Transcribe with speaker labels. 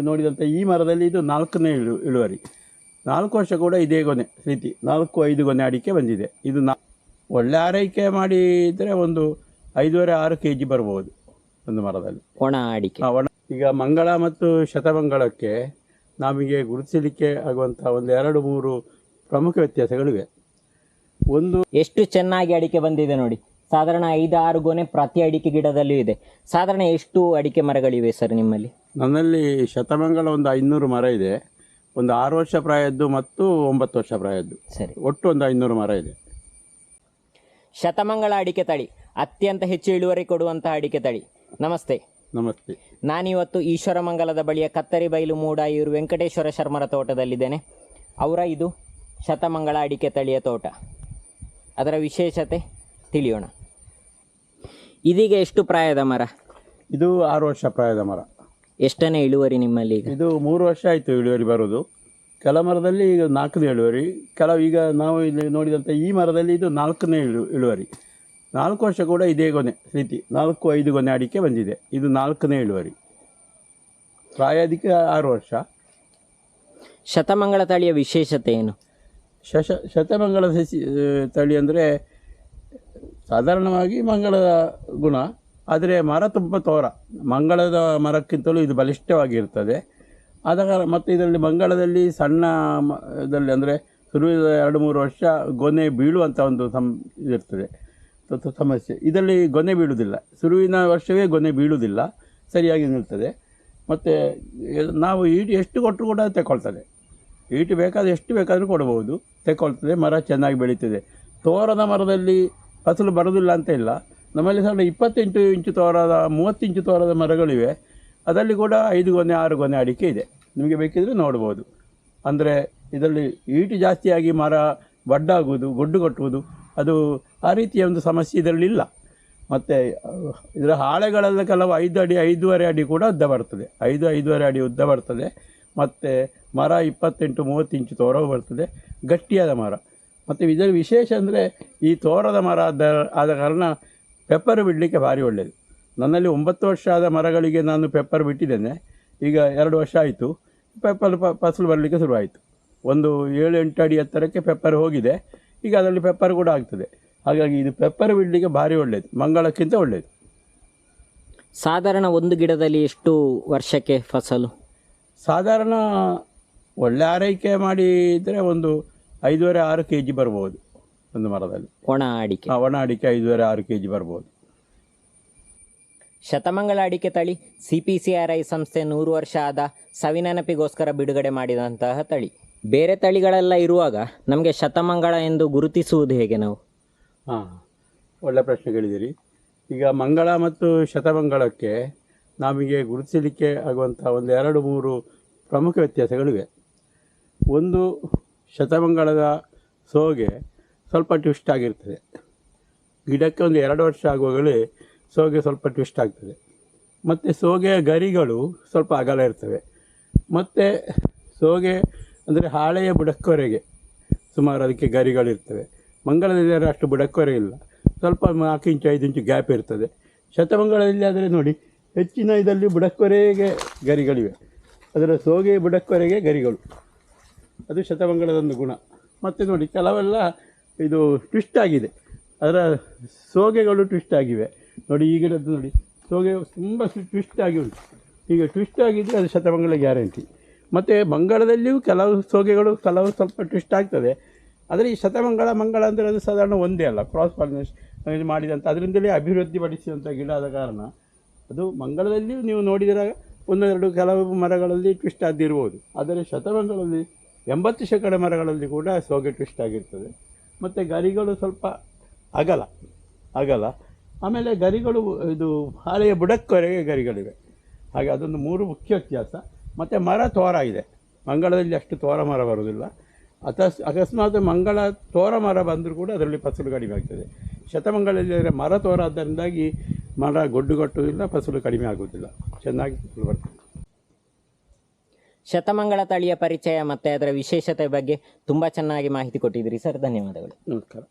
Speaker 1: ನೋಡಿದಂಥ ಈ ಮರದಲ್ಲಿ ಇದು ನಾಲ್ಕನೇ ಇಳು ಇಳುವರಿ. ನಾಲ್ಕು ವರ್ಷ ಕೂಡ ಇದೇ ಗೊನೆ ರೀತಿ. ನಾಲ್ಕು ಐದು ಗೊನೆ ಅಡಿಕೆ ಬಂದಿದೆ. ಇದು ನಾ ಒಳ್ಳೆ ಆರೈಕೆ ಮಾಡಿದರೆ ಒಂದು ಐದೂವರೆ ಆರು ಕೆ ಜಿ ಬರ್ಬೋದು ಒಂದು ಮರದಲ್ಲಿ.
Speaker 2: ಒಣ ಅಡಿಕೆ.
Speaker 1: ಒಣ ಈಗ ಮಂಗಳ ಮತ್ತು ಶತಮಂಗಳಕ್ಕೆ ನಮಗೆ ಗುರುತಿಸಲಿಕ್ಕೆ ಆಗುವಂಥ ಒಂದು ಎರಡು ಮೂರು ಪ್ರಮುಖ ವ್ಯತ್ಯಾಸಗಳಿವೆ. ಒಂದು
Speaker 2: ಎಷ್ಟು ಚೆನ್ನಾಗಿ ಅಡಿಕೆ ಬಂದಿದೆ ನೋಡಿ. ಸಾಧಾರಣ ಐದು ಆರು ಗೊನೆ ಪ್ರತಿ ಅಡಿಕೆ ಗಿಡದಲ್ಲೂ ಇದೆ. ಸಾಧಾರಣ ಎಷ್ಟು ಅಡಿಕೆ ಮರಗಳಿವೆ ಸರ್ ನಿಮ್ಮಲ್ಲಿ?
Speaker 1: ನನ್ನಲ್ಲಿ ಶತಮಂಗಲ ಒಂದು ಐನೂರು ಮರ ಇದೆ. ಒಂದು ಆರು ವರ್ಷ ಪ್ರಾಯದ್ದು ಮತ್ತು ಒಂಬತ್ತು ವರ್ಷ ಪ್ರಾಯದ್ದು.
Speaker 2: ಸರಿ.
Speaker 1: ಒಟ್ಟು ಒಂದು ಐನೂರು ಮರ ಇದೆ.
Speaker 2: ಶತಮಂಗಳ ಅಡಿಕೆ ತಳಿ. ಅತ್ಯಂತ ಹೆಚ್ಚು ಇಳುವರಿ ಕೊಡುವಂತಹ ಅಡಿಕೆ ತಳಿ. ನಮಸ್ತೆ.
Speaker 1: ನಮಸ್ತೆ.
Speaker 2: ನಾನಿವತ್ತು ಈಶ್ವರಮಂಗಲದ ಬಳಿಯ ಕತ್ತರಿ ಬೈಲು ಮೂಡ ಇವರು ವೆಂಕಟೇಶ್ವರ ಶರ್ಮರ ತೋಟದಲ್ಲಿದ್ದೇನೆ. ಅವರ ಇದು ಶತಮಂಗಳ ಅಡಿಕೆ ತಳಿಯ ತೋಟ. ಅದರ ವಿಶೇಷತೆ ತಿಳಿಯೋಣ. ಇದೀಗ ಎಷ್ಟು ಪ್ರಾಯದ ಮರ?
Speaker 1: ಇದು ಆರು ವರ್ಷ ಪ್ರಾಯದ ಮರ.
Speaker 2: ಎಷ್ಟನೇ ಇಳುವರಿ ನಿಮ್ಮಲ್ಲಿ ಈಗ?
Speaker 1: ಇದು ಮೂರು ವರ್ಷ ಆಯಿತು ಇಳುವರಿ ಬರೋದು. ಕೆಲ ಮರದಲ್ಲಿ ಈಗ ನಾಲ್ಕನೇ ಇಳುವರಿ ಕೆಲವು ಈಗ ನಾವು ಇಲ್ಲಿ ನೋಡಿದಂಥ ಈ ಮರದಲ್ಲಿ ಇದು ನಾಲ್ಕನೇ ಇಳು ಇಳುವರಿ. ನಾಲ್ಕು ವರ್ಷ ಕೂಡ ಇದೇ ಗೊನೆ ರೀತಿ. ನಾಲ್ಕು ಐದು ಗೊನೆ ಅಡಿಕೆ ಬಂದಿದೆ. ಇದು ನಾಲ್ಕನೇ ಇಳುವರಿ. ಪ್ರಾಯದಿಕ್ಕೆ ಆರು ವರ್ಷ.
Speaker 2: ಶತಮಂಗಳ ತಳಿಯ ವಿಶೇಷತೆ ಏನು?
Speaker 1: ಶಶ ಶತಮಂಗಳ ಸಸಿ ತಳಿ ಅಂದರೆ ಸಾಧಾರಣವಾಗಿ ಮಂಗಳದ ಗುಣ. ಆದರೆ ಮರ ತುಂಬ ತೋರ. ಮಂಗಳದ ಮರಕ್ಕಿಂತಲೂ ಇದು ಬಲಿಷ್ಠವಾಗಿರ್ತದೆ. ಆದ ಕಾರಣ ಮತ್ತು ಇದರಲ್ಲಿ ಮಂಗಳದಲ್ಲಿ ಸಣ್ಣ ಇದರಲ್ಲಿ ಅಂದರೆ ಶುರುವಿನ ಎರಡು ಮೂರು ವರ್ಷ ಗೊನೆ ಬೀಳುವಂಥ ಒಂದು ಸಂ ತ- ಸಮಸ್ಯೆ. ಇದರಲ್ಲಿ ಗೊನೆ ಬೀಳುವುದಿಲ್ಲ. ಶುರುವಿನ ವರ್ಷವೇ ಗೊನೆ ಬೀಳುವುದಿಲ್ಲ. ಸರಿಯಾಗಿ ನಿಲ್ತದೆ. ಮತ್ತು ನಾವು ಈಟು ಎಷ್ಟು ಕೊಟ್ಟರು ಕೂಡ ತಗೊಳ್ತದೆ ಈಟು ಬೇಕಾದರೆ ಎಷ್ಟು ಬೇಕಾದರೂ ಕೊಡಬಹುದು. ತೆಕ್ಕೊಳ್ತದೆ ಮರ ಚೆನ್ನಾಗಿ ಬೆಳೀತದೆ. ತೋರದ ಮರದಲ್ಲಿ ಫಸಲು ಬರೋದಿಲ್ಲ ಅಂತ ಇಲ್ಲ. ನಮ್ಮಲ್ಲಿ ಸಣ್ಣ ಇಪ್ಪತ್ತೆಂಟು ಇಂಚು ತೋರದ, ಮೂವತ್ತು ಇಂಚು ತೋರದ ಮರಗಳಿವೆ. ಅದರಲ್ಲಿ ಕೂಡ ಐದು ಗೊನೆ, ಆರು ಗೊನೆ ಅಡಿಕೆ ಇದೆ. ನಿಮಗೆ ಬೇಕಿದ್ರೆ ನೋಡ್ಬೋದು. ಅಂದರೆ ಇದರಲ್ಲಿ ಈಟು ಜಾಸ್ತಿಯಾಗಿ ಮರ ಬಡ್ಡಾಗುವುದು, ಗೊಡ್ಡು ಕಟ್ಟುವುದು, ಅದು ಆ ರೀತಿಯ ಒಂದು ಸಮಸ್ಯೆ ಇದರಲ್ಲಿ ಇಲ್ಲ. ಮತ್ತು, ಇದರ ಹಾಳೆಗಳೆಲ್ಲ ಕೆಲವು ಐದು ಅಡಿ, ಐದೂವರೆ ಅಡಿ ಕೂಡ ಉದ್ದ ಬರ್ತದೆ. ಐದು, ಐದೂವರೆ ಅಡಿ ಉದ್ದ ಬರ್ತದೆ. ಮತ್ತು ಮರ ಇಪ್ಪತ್ತೆಂಟು, ಮೂವತ್ತು ಇಂಚು ತೋರವು ಬರ್ತದೆ. ಗಟ್ಟಿಯಾದ ಮರ. ಮತ್ತು ಇದರ ವಿಶೇಷ ಅಂದರೆ ಈ ತೋರದ ಮರ ಆದ ಆದ ಕಾರಣ ಪೆಪ್ಪರ್ ಬಿಡಲಿಕ್ಕೆ ಭಾರಿ ಒಳ್ಳೆಯದು ನನ್ನಲ್ಲಿ ಒಂಬತ್ತು ವರ್ಷ ಆದ ಮರಗಳಿಗೆ ನಾನು ಪೆಪ್ಪರ್ ಬಿಟ್ಟಿದ್ದೇನೆ. ಈಗ ಎರಡು ವರ್ಷ ಆಯಿತು. ಪೆಪ್ಪರ್ ಪ ಫಸಲು ಬರಲಿಕ್ಕೆ ಶುರುವಾಯಿತು. ಒಂದು ಏಳು ಎಂಟು ಅಡಿ ಎತ್ತರಕ್ಕೆ ಪೆಪ್ಪರ್ ಹೋಗಿದೆ. ಈಗ ಅದರಲ್ಲಿ ಪೆಪ್ಪರ್ ಕೂಡ ಆಗ್ತದೆ. ಹಾಗಾಗಿ ಇದು ಪೆಪ್ಪರ್ ಬಿಡಲಿಕ್ಕೆ ಭಾರಿ ಒಳ್ಳೆಯದು ಮಂಗಳಕ್ಕಿಂತ ಒಳ್ಳೆಯದು
Speaker 2: ಸಾಧಾರಣ ಒಂದು ಗಿಡದಲ್ಲಿ ಎಷ್ಟು ವರ್ಷಕ್ಕೆ ಫಸಲು?
Speaker 1: ಸಾಧಾರಣ ಒಳ್ಳೆ ಆರೈಕೆ ಮಾಡಿದರೆ ಒಂದು ಐದೂವರೆ ಆರು ಕೆ ಜಿ ಬರ್ಬೋದು ಒಂದು ಮರದಲ್ಲಿ.
Speaker 2: ಒಣ ಅಡಿಕೆ.
Speaker 1: ಆ, ಒಣ ಅಡಿಕೆ ಐದುವರೆ ಆರು ಕೆ ಜಿ ಬರ್ಬೋದು.
Speaker 2: ಶತಮಂಗಲ ಅಡಿಕೆ ತಳಿ C P C R I ಸಂಸ್ಥೆ ನೂರು ವರ್ಷ ಆದ ಸವಿನೆನಪಿಗೋಸ್ಕರ ಬಿಡುಗಡೆ ಮಾಡಿದಂತಹ ತಳಿ. ಬೇರೆ ತಳಿಗಳೆಲ್ಲ ಇರುವಾಗ ನಮಗೆ ಶತಮಂಗಳ ಎಂದು ಗುರುತಿಸುವುದು ಹೇಗೆ ನಾವು?
Speaker 1: ಹಾಂ ಒಳ್ಳೆ ಪ್ರಶ್ನೆ ಕೇಳಿದಿರಿ ಈಗ ಮಂಗಳ ಮತ್ತು ಶತಮಂಗಳಕ್ಕೆ ನಮಗೆ ಗುರುತಿಸಲಿಕ್ಕೆ ಆಗುವಂಥ ಒಂದು ಎರಡು ಮೂರು ಪ್ರಮುಖ ವ್ಯತ್ಯಾಸಗಳಿವೆ. ಒಂದು ಶತಮಂಗಳದ ಸೋಗೆ ಸ್ವಲ್ಪ ಟ್ವಿಸ್ಟ್ ಆಗಿರ್ತದೆ. ಗಿಡಕ್ಕೆ ಒಂದು ಎರಡು ವರ್ಷ ಆಗುವಾಗಲೇ ಸೋಗೆ ಸ್ವಲ್ಪ ಟ್ವಿಸ್ಟ್ ಆಗ್ತದೆ. ಮತ್ತು ಸೋಗೆಯ ಗರಿಗಳು ಸ್ವಲ್ಪ ಅಗಲ ಇರ್ತವೆ. ಮತ್ತು ಸೋಗೆ ಅಂದರೆ ಹಾಳೆಯ ಬುಡಕ್ಕೊರೆಗೆ ಸುಮಾರು ಅದಕ್ಕೆ ಗರಿಗಳಿರ್ತವೆ. ಮಂಗಳದಲ್ಲಿ ಅಷ್ಟು ಬುಡಕ್ಕೊರೆ ಇಲ್ಲ. ಸ್ವಲ್ಪ ನಾಲ್ಕು ಇಂಚು, ಐದು ಇಂಚು ಗ್ಯಾಪ್ ಇರ್ತದೆ. ಶತಮಂಗಳದಲ್ಲಿ ಆದರೆ ನೋಡಿ, ಹೆಚ್ಚಿನ ಇದರಲ್ಲಿ ಬುಡಕ್ಕೊರೆಗೆ ಗರಿಗಳಿವೆ. ಅದರ ಸೋಗೆ ಬುಡಕ್ಕೊರೆಗೆ ಗರಿಗಳು. ಅದು ಶತಮಂಗಳದೊಂದು ಗುಣ. ಮತ್ತು ನೋಡಿ, ಕೆಲವೆಲ್ಲ ಇದು ಟ್ವಿಸ್ಟ್ ಆಗಿದೆ. ಅದರ ಸೋಗೆಗಳು ಟ್ವಿಸ್ಟ್ ಆಗಿವೆ. ನೋಡಿ, ಈ ಗಿಡದ್ದು ನೋಡಿ, ಸೋಗೆ ತುಂಬ ಟ್ವಿಸ್ಟ್ ಆಗಿ ಉಂಟು. ಈಗ ಟ್ವಿಸ್ಟ್ ಆಗಿದ್ದರೆ ಅದು ಶತಮಂಗಳ ಗ್ಯಾರಂಟಿ. ಮತ್ತು ಮಂಗಳದಲ್ಲಿಯೂ ಕೆಲವು ಸೋಗೆಗಳು ಕೆಲವು ಸ್ವಲ್ಪ ಟ್ವಿಸ್ಟ್ ಆಗ್ತದೆ. ಆದರೆ ಈ ಶತಮಂಗಳ ಮಂಗಳ ಅಂದರೆ ಅದು ಸಾಧಾರಣ ಒಂದೇ ಅಲ್ಲ. ಕ್ರಾಸ್ ಪಾಲಿನೇಷನ್ ಮಾಡಿದಂಥ ಅದರಿಂದಲೇ ಅಭಿವೃದ್ಧಿ ಪಡಿಸಿದಂಥ ಗಿಡ ಆದ ಕಾರಣ ಅದು ಮಂಗಳದಲ್ಲಿಯೂ ನೀವು ನೋಡಿದರೆ ಒಂದೆರಡು ಕೆಲವು ಮರಗಳಲ್ಲಿ ಟ್ವಿಸ್ಟ್ ಆದ್ದಿರ್ಬೋದು ಆದರೆ ಶತಮಂಗಳಲ್ಲಿ ಎಂಬತ್ತು ಶೇಕಡ ಮರಗಳಲ್ಲಿ ಕೂಡ ಸೋಗೆ ಟ್ವಿಸ್ಟ್ ಆಗಿರ್ತದೆ. ಮತ್ತು ಗರಿಗಳು ಸ್ವಲ್ಪ ಅಗಲ ಅಗಲ. ಆಮೇಲೆ ಗರಿಗಳು, ಇದು ಹಾಳೆಯ ಬುಡಕ್ಕೊರೆಗೆ ಗರಿಗಳಿವೆ. ಹಾಗೆ ಅದೊಂದು ಮೂರು ಮುಖ್ಯ ವ್ಯತ್ಯಾಸ. ಮತ್ತು ಮರ ತೋರ ಇದೆ. ಮಂಗಳದಲ್ಲಿ ಅಷ್ಟು ತೋರ ಮರ ಬರುವುದಿಲ್ಲ. ಅತ ಅಕಸ್ಮಾತ್ ಮಂಗಳ ತೋರ ಮರ ಬಂದರೂ ಕೂಡ ಅದರಲ್ಲಿ ಫಸಲು ಕಡಿಮೆ ಆಗ್ತದೆ. ಶತಮಂಗಳಲ್ಲಿ ಮರ ತೋರ ಆದ್ದರಿಂದಾಗಿ ಮರ ಗೊಡ್ಡುಗಟ್ಟುವುದಿಲ್ಲ ಫಸಲು ಕಡಿಮೆ ಆಗುವುದಿಲ್ಲ. ಚೆನ್ನಾಗಿ ಫಸಲು ಬರ್ತದೆ.
Speaker 2: ಶತಮಂಗಳ ತಳಿಯ ಪರಿಚಯ ಮತ್ತು ಅದರ ವಿಶೇಷತೆ ಬಗ್ಗೆ ತುಂಬ ಚೆನ್ನಾಗಿ ಮಾಹಿತಿ ಕೊಟ್ಟಿದ್ದೀರಿ ಸರ್. ಧನ್ಯವಾದಗಳು.
Speaker 1: ನಮಸ್ಕಾರ.